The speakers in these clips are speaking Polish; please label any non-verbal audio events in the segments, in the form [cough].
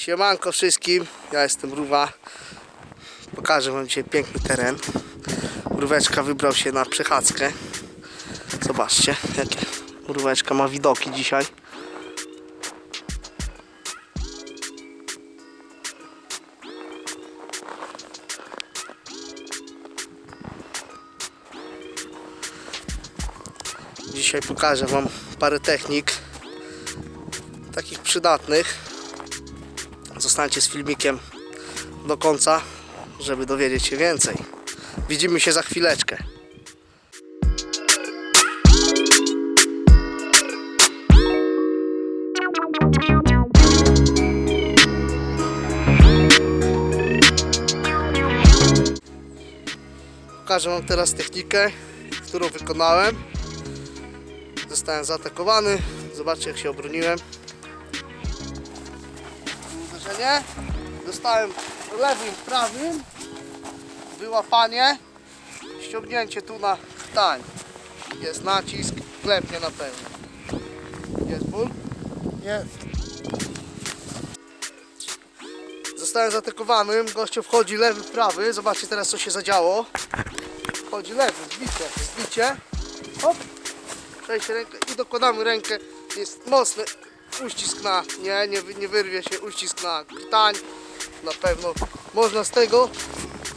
Siemanko wszystkim, ja jestem Ruwa. Pokażę wam dzisiaj piękny teren. Mróweczka wybrał się na przechadzkę. Zobaczcie, jakie mróweczka ma widoki dzisiaj. Dzisiaj pokażę wam parę technik takich przydatnych. Zostańcie z filmikiem do końca, żeby dowiedzieć się więcej. Widzimy się za chwileczkę. Pokażę Wam teraz technikę, którą wykonałem. Zostałem zaatakowany. Zobaczcie jak się obroniłem uderzenie. Dostałem lewym, prawym. Wyłapanie. Ściągnięcie tu na chtań. Jest nacisk. Klepnie na pewno. Jest ból? Jest. Zostałem zaatakowany. Gościu wchodzi lewy, prawy. Zobaczcie teraz co się zadziało. Wchodzi lewy, zbicie, zbicie. Hop. Przejście rękę i dokładamy rękę. Jest mocny uścisk na, nie, nie, nie wyrwie się, uścisk na krtań. Na pewno można z tego,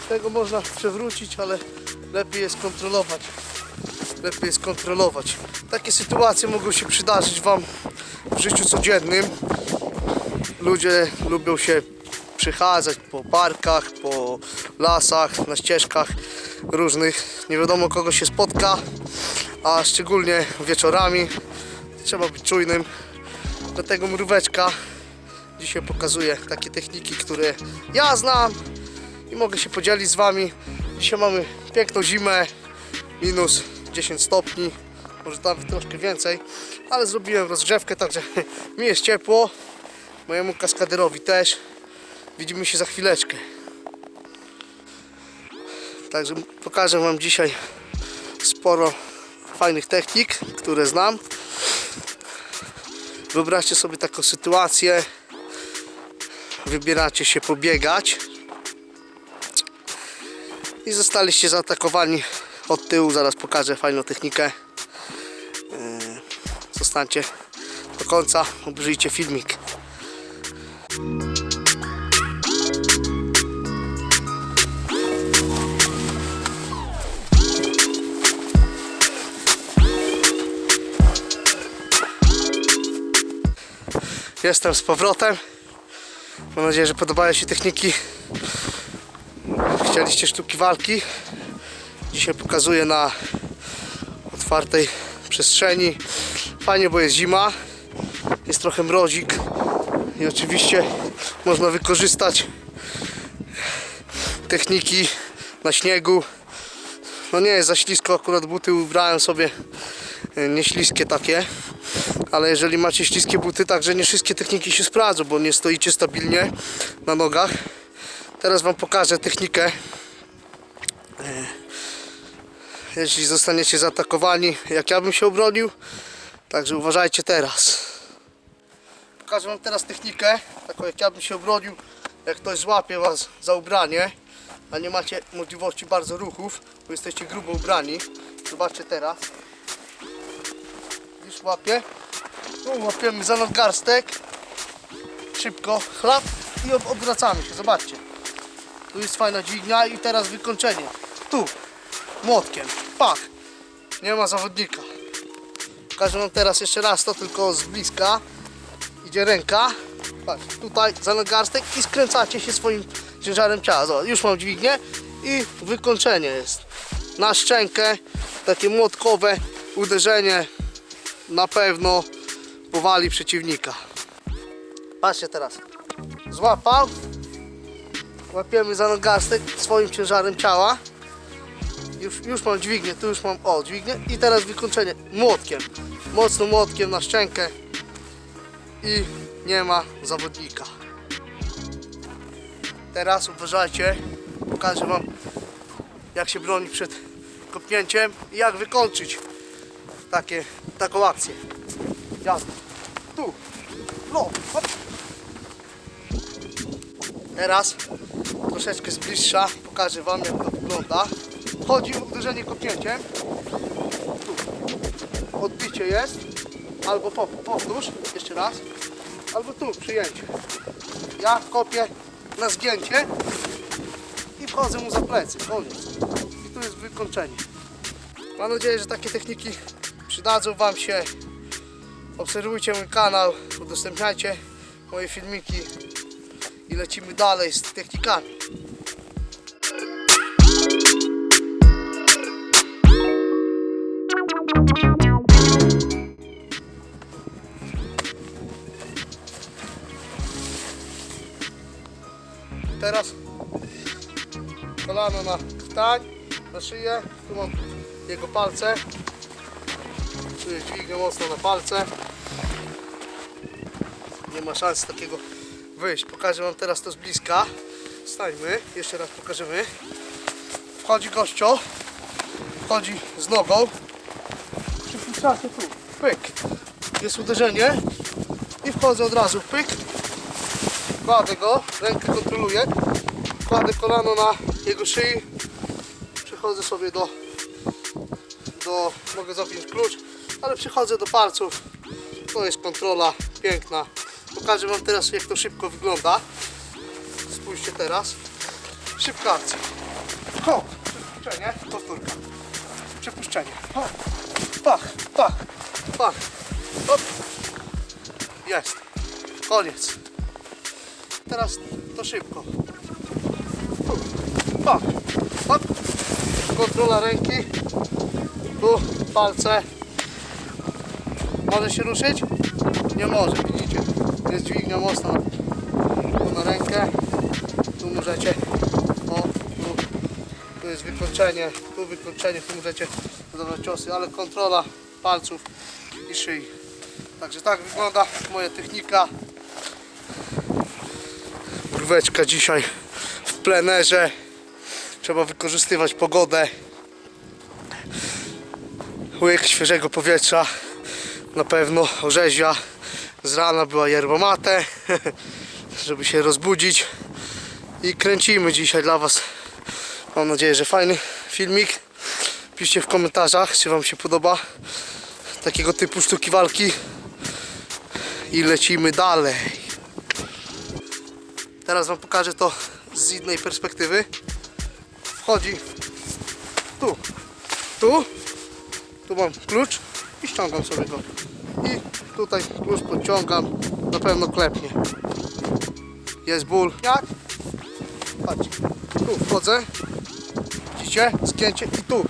z tego można przewrócić, ale lepiej jest kontrolować. Lepiej jest kontrolować. Takie sytuacje mogą się przydarzyć Wam w życiu codziennym. Ludzie lubią się przechadzać po parkach, po lasach, na ścieżkach różnych. Nie wiadomo kogo się spotka, a szczególnie wieczorami trzeba być czujnym. Dlatego mróweczka dzisiaj pokazuję takie techniki, które ja znam i mogę się podzielić z Wami. Dzisiaj mamy piękną zimę, minus 10 stopni, może tam troszkę więcej, ale zrobiłem rozgrzewkę, także [laughs] mi jest ciepło, mojemu kaskaderowi też. Widzimy się za chwileczkę. Także pokażę Wam dzisiaj sporo fajnych technik, które znam. Wyobraźcie sobie taką sytuację. Wybieracie się pobiegać i zostaliście zaatakowani od tyłu. Zaraz pokażę fajną technikę. Yy, Zostańcie do końca, obejrzyjcie filmik. Jestem z powrotem. Mam nadzieję, że podobają się techniki. Chcieliście sztuki walki. Dzisiaj pokazuję na otwartej przestrzeni. Fajnie, bo jest zima. Jest trochę mrozik. I oczywiście można wykorzystać techniki na śniegu. No nie jest za ślisko, akurat buty ubrałem sobie e, nieśliskie takie ale jeżeli macie śliskie buty, także nie wszystkie techniki się sprawdzą, bo nie stoicie stabilnie na nogach. Teraz Wam pokażę technikę. E, Jeśli zostaniecie zaatakowani, jak ja bym się obronił, także uważajcie teraz. Pokażę Wam teraz technikę, taką jak ja bym się obronił, jak ktoś złapie Was za ubranie, a nie macie możliwości bardzo ruchów, bo jesteście grubo ubrani. Zobaczcie teraz. Już łapię. Tu łapiemy za nadgarstek. Szybko, chlap i odwracamy się. Zobaczcie. Tu jest fajna dźwignia i teraz wykończenie. Tu, młotkiem. Pach. Nie ma zawodnika. Pokażę wam teraz jeszcze raz to tylko z bliska. Idzie ręka. Patrz, tutaj za nadgarstek i skręcacie się swoim ciężarem ciała. Zobacz, już mam dźwignię i wykończenie jest. Na szczękę, takie młotkowe uderzenie na pewno powali przeciwnika. Patrzcie teraz. Złapał. Łapiemy za nadgarstek swoim ciężarem ciała. Już, już mam dźwignię, tu już mam, o, dźwignię i teraz wykończenie młotkiem. Mocno młotkiem na szczękę i nie ma zawodnika. Teraz uważajcie, pokażę wam jak się bronić przed kopnięciem i jak wykończyć takie, taką akcję. Jazda. Tu. No. Hop. Teraz troszeczkę z bliższa pokażę Wam jak to wygląda. Chodzi o uderzenie kopnięciem. Tu. Odbicie jest. Albo po, powtórz, jeszcze raz. Albo tu, przyjęcie. Ja kopię na zgięcie i wchodzę mu za plecy. Koniec. I tu jest wykończenie. Mam nadzieję, że takie techniki przydadzą Wam się. Obserwujcie mój kanał, udostępniajcie moje filmiki i lecimy dalej z technikami. Teraz kolano na krtań, na szyję, tu mam jego palce, tu jest dźwignię mocno na palce, ma szans takiego wyjść. Pokażę Wam teraz to z bliska. Stańmy, jeszcze raz pokażemy. Wchodzi gościo, wchodzi z nogą, tu, pyk, jest uderzenie. I wchodzę od razu, pyk, kładę go, rękę kontroluję, kładę kolano na jego szyi, przechodzę sobie do, do mogę zapiąć klucz, ale przychodzę do palców, to jest kontrola piękna. Pokażę Wam teraz jak to szybko wygląda. Spójrzcie teraz. Szybka akcja. Hop, przepuszczenie, powtórka. Przepuszczenie. Hop, pach, pach, pach. Hop. Jest. Koniec. Teraz to szybko. Pach, hop. Kontrola ręki. Tu palce. Może się ruszyć? Nie może, widzicie? Jest dźwignia mocna tu na rękę. Tu możecie. O, tu, tu jest wykończenie, tu wykończenie, tu możecie zadawać ciosy, ale kontrola palców i szyi. Także tak wygląda moja technika. Mróweczka dzisiaj w plenerze. Trzeba wykorzystywać pogodę. Łyk świeżego powietrza na pewno orzeźwia. Z rana była yerba mate, [laughs] żeby się rozbudzić. I kręcimy dzisiaj dla Was. Mam nadzieję, że fajny filmik. Piszcie w komentarzach, czy Wam się podoba takiego typu sztuki walki. I lecimy dalej. Teraz Wam pokażę to z innej perspektywy. Wchodzi tu, tu, tu mam klucz i ściągam sobie go. I tutaj klucz podciągam, na pewno klepnie. Jest ból. Jak? Patrz, tu wchodzę. Widzicie? Skięcie i tu.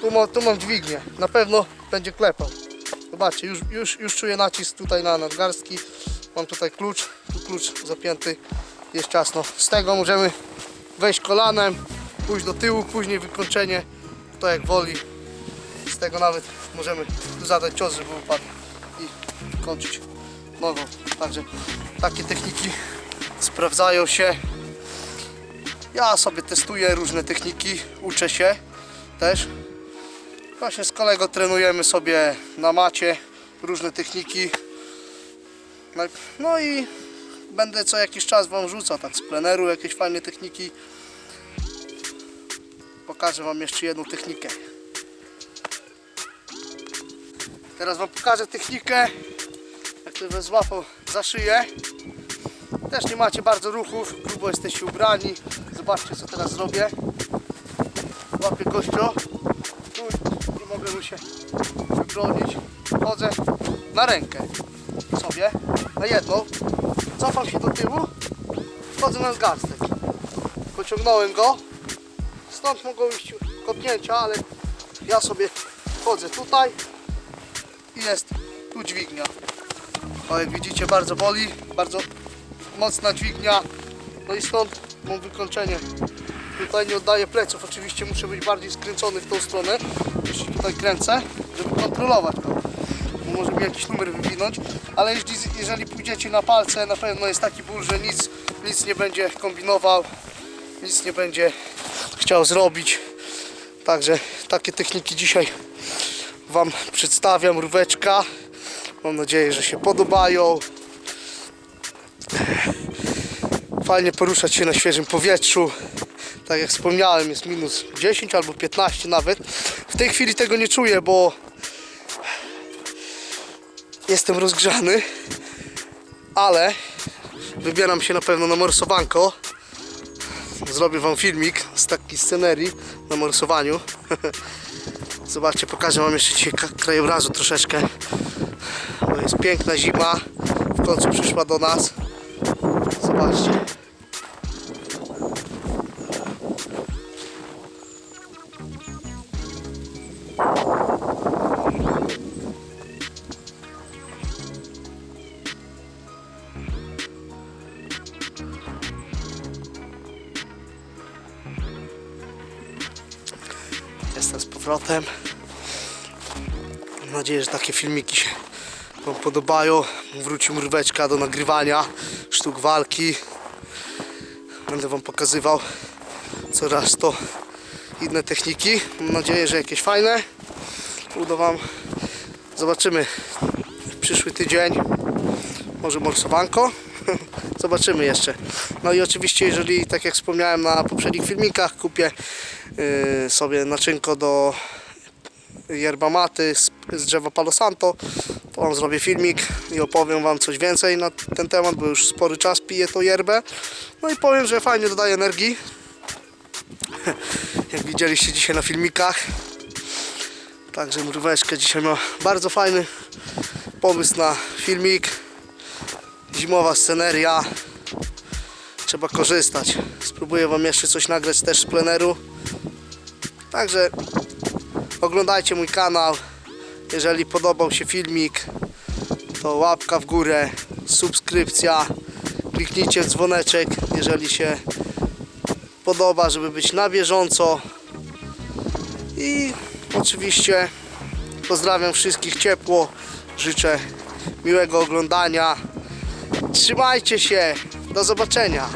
Tu, ma, tu mam dźwignię. Na pewno będzie klepał. Zobaczcie, już, już, już czuję nacisk tutaj na nadgarstki. Mam tutaj klucz, tu klucz zapięty. Jest ciasno. Z tego możemy wejść kolanem, pójść do tyłu, później wykończenie. To jak woli. Z tego nawet możemy zadać cios, żeby upadł i kończyć nogą. Także takie techniki sprawdzają się. Ja sobie testuję różne techniki, uczę się też. Właśnie z kolego trenujemy sobie na macie różne techniki. No- i będę co jakiś czas Wam rzucał tak z pleneru jakieś fajne techniki. Pokażę Wam jeszcze jedną technikę. Teraz Wam pokażę technikę, was złapał za szyję. Też nie macie bardzo ruchów, grubo jesteście ubrani. Zobaczcie co teraz zrobię. Łapię gościo. Tu nie mogę mu się wybronić. Chodzę na rękę sobie, na jedną. Cofam się do tyłu. Wchodzę na zgarstek. Pociągnąłem go. Stąd mogą iść kopnięcia, ale ja sobie wchodzę tutaj i jest tu dźwignia. Jak widzicie bardzo boli, bardzo mocna dźwignia. No i stąd mam wykończenie. Tutaj nie oddaję pleców, oczywiście muszę być bardziej skręcony w tą stronę, jeśli tutaj kręcę, żeby kontrolować to. Bo może mi jakiś numer wywinąć, ale jeżeli pójdziecie na palce, na pewno jest taki ból, że nic, nic nie będzie kombinował, nic nie będzie chciał zrobić. Także takie techniki dzisiaj Wam przedstawiam róweczka. Mam nadzieję, że się podobają. Fajnie poruszać się na świeżym powietrzu. Tak jak wspomniałem, jest minus 10 albo 15 nawet. W tej chwili tego nie czuję, bo jestem rozgrzany, ale wybieram się na pewno na morsowanko. Zrobię wam filmik z takiej scenerii na morsowaniu. [laughs] Zobaczcie, pokażę wam jeszcze dzisiaj krajobrazu troszeczkę. Bo jest piękna zima. W końcu przyszła do nas. Zobaczcie. Jestem z powrotem. Mam nadzieję, że takie filmiki się Wam podobają. Wróci mróweczka do nagrywania sztuk walki. Będę Wam pokazywał coraz to inne techniki. Mam nadzieję, że jakieś fajne. Uda Wam. Zobaczymy przyszły tydzień. Może morsowanko. [laughs] Zobaczymy jeszcze. No i oczywiście, jeżeli tak jak wspomniałem na poprzednich filmikach, kupię yy, sobie naczynko do yerba maty z, z drzewa Palo Santo, to zrobię filmik i opowiem Wam coś więcej na ten temat, bo już spory czas piję tą yerbę. No i powiem, że fajnie dodaje energii. [laughs] Jak widzieliście dzisiaj na filmikach. Także mróweczka dzisiaj ma bardzo fajny pomysł na filmik. Zimowa sceneria. Trzeba korzystać. Spróbuję Wam jeszcze coś nagrać też z pleneru. Także oglądajcie mój kanał. Jeżeli podobał się filmik, to łapka w górę, subskrypcja, kliknijcie w dzwoneczek, jeżeli się podoba, żeby być na bieżąco. I oczywiście pozdrawiam wszystkich ciepło, życzę miłego oglądania. Trzymajcie się, do zobaczenia.